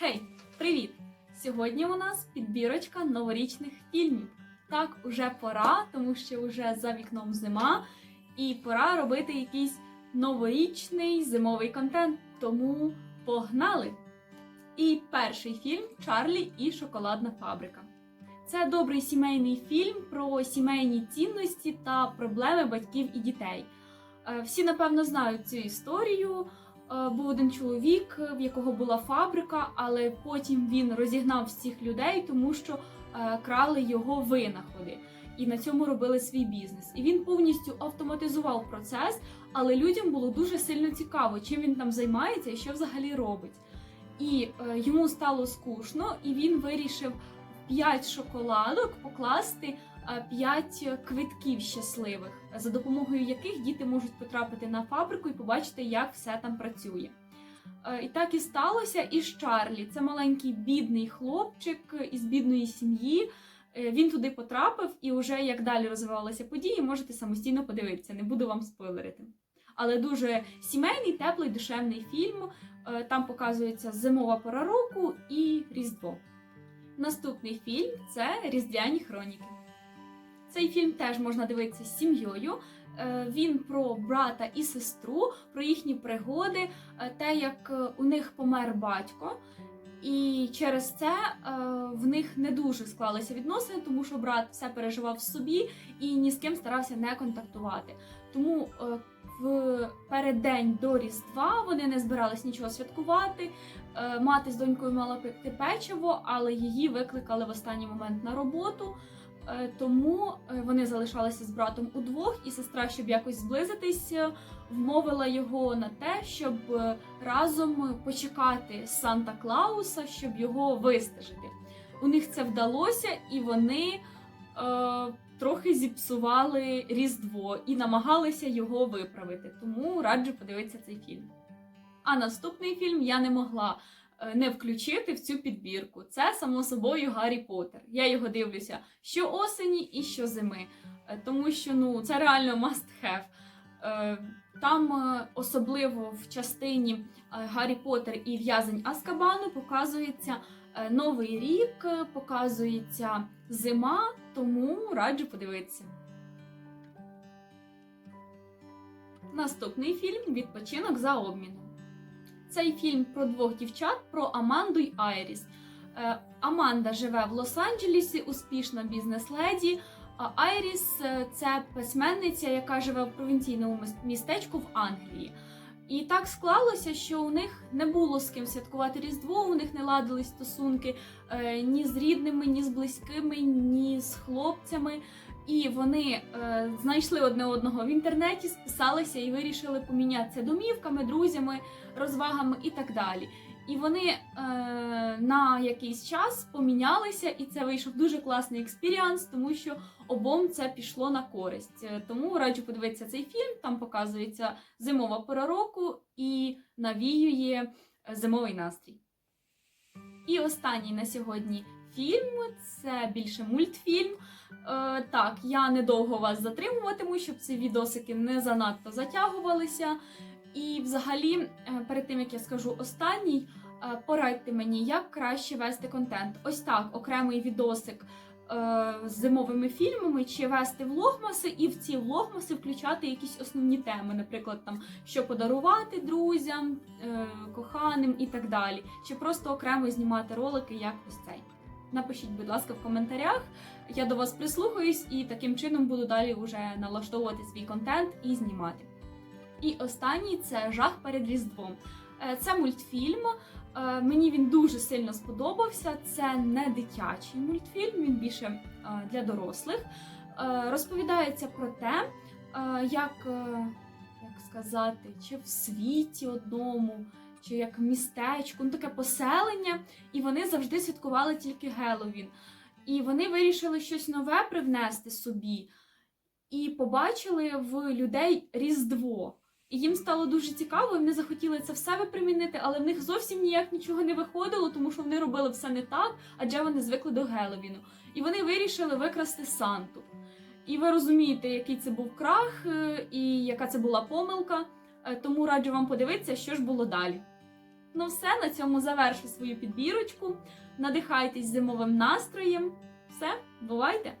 Хей, привіт! Сьогодні у нас підбірочка новорічних фільмів. Так, уже пора, тому що вже за вікном зима, і пора робити якийсь новорічний зимовий контент. Тому погнали! І перший фільм Чарлі і Шоколадна фабрика. Це добрий сімейний фільм про сімейні цінності та проблеми батьків і дітей. Е, Всі, напевно, знають цю історію. Е, Був один чоловік, в якого була фабрика, але потім він розігнав всіх людей, тому що е, крали його винаходи і на цьому робили свій бізнес. І він повністю автоматизував процес, але людям було дуже сильно цікаво, чим він там займається і що взагалі робить. І е, йому стало скучно, і він вирішив в 5 шоколадок покласти 5 квитків щасливих, за допомогою яких діти можуть потрапити на фабрику і побачити, як все там працює. Е, І так і сталося і з Чарлі. Це маленький бідний хлопчик із бідної сім'ї. Е, Він туди потрапив, і вже як далі розвивалися події, можете самостійно подивитися, не буду вам спойлерити. Але дуже сімейний, теплий, душевний фільм. Е, Там показується зимова пора року і Різдво. Наступний фільм це Різдвяні хроніки. Цей фільм теж можна дивитися з сім'єю. Е, Він про брата і сестру, про їхні пригоди, е, те, як е, у них помер батько. І через це в них не дуже склалися відносини, тому що брат все переживав в собі і ні з ким старався не контактувати. Тому в переддень до Різдва вони не збирались нічого святкувати. Мати з донькою мала пекти печиво, але її викликали в останній момент на роботу. Е, Тому е, вони залишалися з братом удвох, і сестра, щоб якось зблизитися, вмовила його на те, щоб е, разом почекати Санта Клауса, щоб його вистежити. У них це вдалося, і вони е, трохи зіпсували Різдво і намагалися його виправити. Тому раджу подивитися цей фільм. А наступний фільм я не могла е, не включити в цю підбірку. Це само собою Гаррі Поттер. Я його дивлюся що осені і що зими, Е, тому що ну це реально must have. Е, Там е, особливо в частині е, Гаррі Поттер і в'язень Аскабану показується е, новий рік, е, показується зима, тому раджу подивитися. Наступний фільм Відпочинок за обміном. Цей фільм про двох дівчат про Аманду й Айріс. Е, Аманда живе в Лос-Анджелесі, успішна бізнес-леді. А Айріс е, це письменниця, яка живе в провінційному містечку в Англії. І так склалося, що у них не було з ким святкувати Різдво, у них не ладились стосунки е, ні з рідними, ні з близькими, ні з хлопцями. І вони е, знайшли одне одного в інтернеті, списалися і вирішили помінятися домівками, друзями, розвагами і так далі. І вони е, на якийсь час помінялися, і це вийшов дуже класний експіріанс, тому що обом це пішло на користь. Е, Тому раджу подивитися цей фільм. Там показується зимова пора року і навіює е, зимовий настрій. І останній на сьогодні фільм це більше мультфільм. Е, так, я недовго вас затримуватиму, щоб ці відосики не занадто затягувалися. І взагалі, е, перед тим як я скажу останній, е, порадьте мені, як краще вести контент. Ось так, окремий відосик е, з зимовими фільмами, чи вести влогмаси, і в ці влогмаси включати якісь основні теми, наприклад, там що подарувати друзям, коханим і так далі. Чи просто окремо знімати ролики, як ось цей. Напишіть, будь ласка, в коментарях. Я до вас прислухаюсь і таким чином буду далі вже налаштовувати свій контент і знімати. І останній це жах перед Різдвом. Е, Це мультфільм. Е, Мені він дуже сильно сподобався. Це не дитячий мультфільм, він більше е, для дорослих. Розповідається про те, як, як сказати, чи в світі одному, чи як в містечку, ну таке поселення, і вони завжди святкували тільки Геловін. І вони вирішили щось нове привнести собі, і побачили в людей Різдво. І їм стало дуже цікаво, і вони захотіли це в себе примінити, але в них зовсім ніяк нічого не виходило, тому що вони робили все не так, адже вони звикли до Геловіну. І вони вирішили викрасти Санту. І ви розумієте, який це був крах е, і яка це була помилка. Е, Тому раджу вам подивитися, що ж було далі. Ну все, на цьому завершу свою підбірочку. Надихайтесь зимовим настроєм. Все, бувайте!